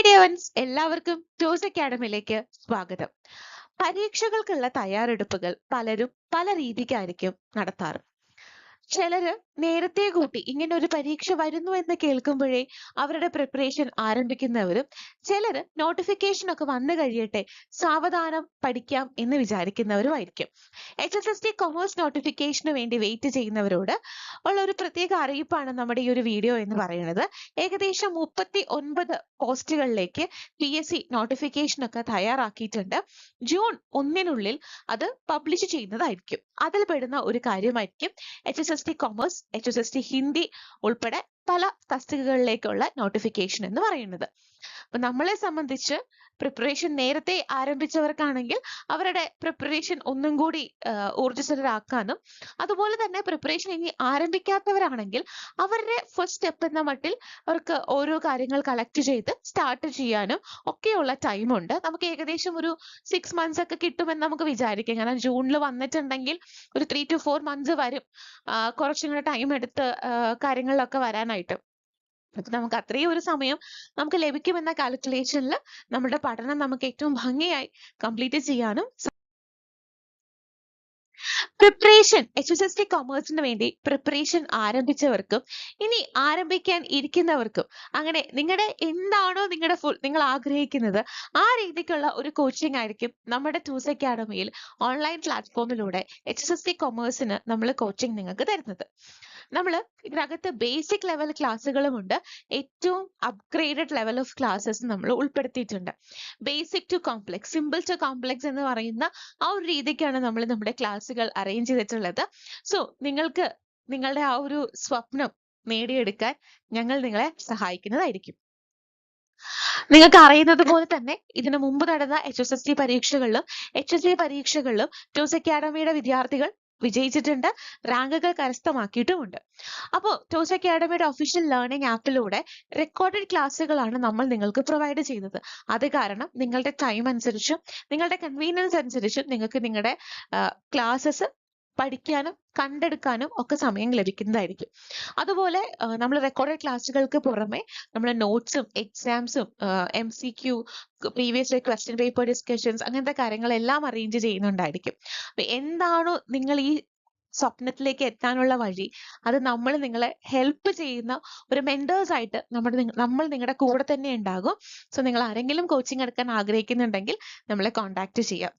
Hi ഡിയവൻസ് എല്ലാവർക്കും ജോസ് അക്കാഡമിയിലേക്ക് സ്വാഗതം. പരീക്ഷകൾക്കുള്ള തയ്യാറെടുപ്പുകൾ പലരും പല രീതിക്കായിരിക്കും നടത്താറ്. ചിലര് നേരത്തെ കൂട്ടി ഇങ്ങനെ ഒരു പരീക്ഷ വരുന്നു എന്ന് കേൾക്കുമ്പോഴേ അവരുടെ പ്രിപ്പറേഷൻ ആരംഭിക്കുന്നവരും ചിലര് നോട്ടിഫിക്കേഷൻ ഒക്കെ വന്നു കഴിയട്ടെ സാവധാനം പഠിക്കാം എന്ന് വിചാരിക്കുന്നവരുമായിരിക്കും. എസ് ടി കൊമേഴ്സ് നോട്ടിഫിക്കേഷന് വേണ്ടി വെയിറ്റ് ചെയ്യുന്നവരോട് ഉള്ള ഒരു പ്രത്യേക അറിയിപ്പാണ് നമ്മുടെ ഈ ഒരു വീഡിയോ എന്ന് പറയുന്നത്. ഏകദേശം മുപ്പത്തി ഒൻപത് പോസ്റ്റുകളിലേക്ക് പി എസ് സി നോട്ടിഫിക്കേഷൻ ഒക്കെ തയ്യാറാക്കിയിട്ടുണ്ട്. ജൂൺ ഒന്നിനുള്ളിൽ അത് പബ്ലിഷ് ചെയ്യുന്നതായിരിക്കും. അതിൽ പെടുന്ന ഒരു കാര്യമായിരിക്കും H S T commerce H S S T Hindi ഉൾപ്പെടെ പല തസ്തികകളിലേക്കുള്ള നോട്ടിഫിക്കേഷൻ എന്ന് പറയുന്നത്. അപ്പൊ നമ്മളെ സംബന്ധിച്ച് പ്രിപ്പറേഷൻ നേരത്തെ ആരംഭിച്ചവർക്കാണെങ്കിൽ അവരുടെ പ്രിപ്പറേഷൻ ഒന്നും കൂടി ഊർജസ്വലരാക്കാനും അതുപോലെ തന്നെ പ്രിപ്പറേഷൻ ഇനി ആരംഭിക്കാത്തവരാണെങ്കിൽ അവരുടെ ഫസ്റ്റ് സ്റ്റെപ്പ് എന്ന മട്ടിൽ അവർക്ക് ഓരോ കാര്യങ്ങൾ കളക്ട് ചെയ്ത് സ്റ്റാർട്ട് ചെയ്യാനും ഒക്കെയുള്ള ടൈം ഉണ്ട്. നമുക്ക് ഏകദേശം ഒരു സിക്സ് മന്ത്സ് ഒക്കെ കിട്ടുമെന്ന് നമുക്ക് വിചാരിക്കാം. കാരണം ജൂണിൽ വന്നിട്ടുണ്ടെങ്കിൽ ഒരു ത്രീ ടു ഫോർ മന്ത്സ് വരും കുറച്ചും കൂടെ ടൈം എടുത്ത് കാര്യങ്ങളിലൊക്കെ വരാനായിട്ട്. അപ്പൊ നമുക്ക് അത്രയും ഒരു സമയം നമുക്ക് ലഭിക്കുമെന്ന കാൽക്കുലേഷനിൽ നമ്മുടെ പഠനം നമുക്ക് ഏറ്റവും ഭംഗിയായി കംപ്ലീറ്റ് ചെയ്യാനും preparation H S S T കൊമേഴ്സിന് വേണ്ടി പ്രിപ്പറേഷൻ ആരംഭിച്ചവർക്കും ഇനി ആരംഭിക്കാൻ ഇരിക്കുന്നവർക്കും അങ്ങനെ നിങ്ങളുടെ എന്താണോ നിങ്ങളുടെ ഫുൾ നിങ്ങൾ ആഗ്രഹിക്കുന്നത് ആ രീതിക്കുള്ള ഒരു കോച്ചിങ് ആയിരിക്കും നമ്മുടെ ടൂസ് അക്കാഡമിയിൽ ഓൺലൈൻ പ്ലാറ്റ്ഫോമിലൂടെ എച്ച് എസ് എസ് ടി കൊമേഴ്സിന് നമ്മൾ കോച്ചിങ് നിങ്ങൾക്ക് തരുന്നത്. നമ്മൾ ഇതിനകത്ത് ബേസിക് ലെവൽ ക്ലാസ്സുകളുമുണ്ട് ഏറ്റവും അപ്ഗ്രേഡഡ് ലെവൽ ഓഫ് ക്ലാസ്സസ് നമ്മൾ ഉൾപ്പെടുത്തിയിട്ടുണ്ട്. Basic to complex simple to complex എന്ന് പറയുന്ന ആ ഒരു രീതിക്കാണ് നമ്മൾ നമ്മുടെ ക്ലാസ്സുകൾ അറേഞ്ച് ചെയ്തിട്ടുള്ളത്. സോ നിങ്ങൾക്ക് നിങ്ങളുടെ ആ ഒരു സ്വപ്നം നേടിയെടുക്കാൻ ഞങ്ങൾ നിങ്ങളെ സഹായിക്കുന്നതായിരിക്കും. നിങ്ങൾക്ക് അറിയുന്നത് പോലെ തന്നെ ഇതിനു മുമ്പ് നടന്ന എച്ച് എസ് എസ് ടി പരീക്ഷകളിലും എച്ച് എസ് സി പരീക്ഷകളിലും ടൂസ് അക്കാഡമിയുടെ വിദ്യാർത്ഥികൾ വിജയിച്ചിട്ടുണ്ട്. റാങ്കുകൾ കരസ്ഥമാക്കിയിട്ടുമുണ്ട്. അപ്പോൾ ടോസ് അക്കാഡമിയുടെ ഒഫീഷ്യൽ ലേണിംഗ് ആപ്പിലൂടെ റെക്കോർഡഡ് ക്ലാസ്സുകളാണ് നമ്മൾ നിങ്ങൾക്ക് പ്രൊവൈഡ് ചെയ്യുന്നത്. അത് കാരണം നിങ്ങളുടെ ടൈം അനുസരിച്ചും നിങ്ങളുടെ കൺവീനിയൻസ് അനുസരിച്ചും നിങ്ങൾക്ക് നിങ്ങളുടെ ക്ലാസ്സസ് പഠിക്കാനും കണ്ടെടുക്കാനും ഒക്കെ സമയം ലഭിക്കുന്നതായിരിക്കും. അതുപോലെ നമ്മൾ റെക്കോർഡഡ് ക്ലാസ്സുകൾക്ക് പുറമെ നമ്മൾ നോട്ട്സും എക്സാംസും M C Q previous question paper discussions അങ്ങനത്തെ കാര്യങ്ങളെല്ലാം അറേഞ്ച് ചെയ്യുന്നുണ്ടായിരിക്കും. അപ്പൊ എന്താണോ നിങ്ങൾ ഈ സ്വപ്നത്തിലേക്ക് എത്താനുള്ള വഴി അത് നമ്മൾ നിങ്ങളെ ഹെൽപ്പ് ചെയ്യുന്ന ഒരു മെന്റേഴ്സ് ആയിട്ട് നമ്മുടെ നമ്മൾ നിങ്ങളുടെ കൂടെ തന്നെ ഉണ്ടാകും. സോ നിങ്ങൾ ആരെങ്കിലും കോച്ചിങ് എടുക്കാൻ ആഗ്രഹിക്കുന്നുണ്ടെങ്കിൽ നമ്മളെ കോൺടാക്ട് ചെയ്യാം.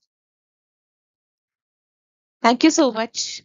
Thank you so much.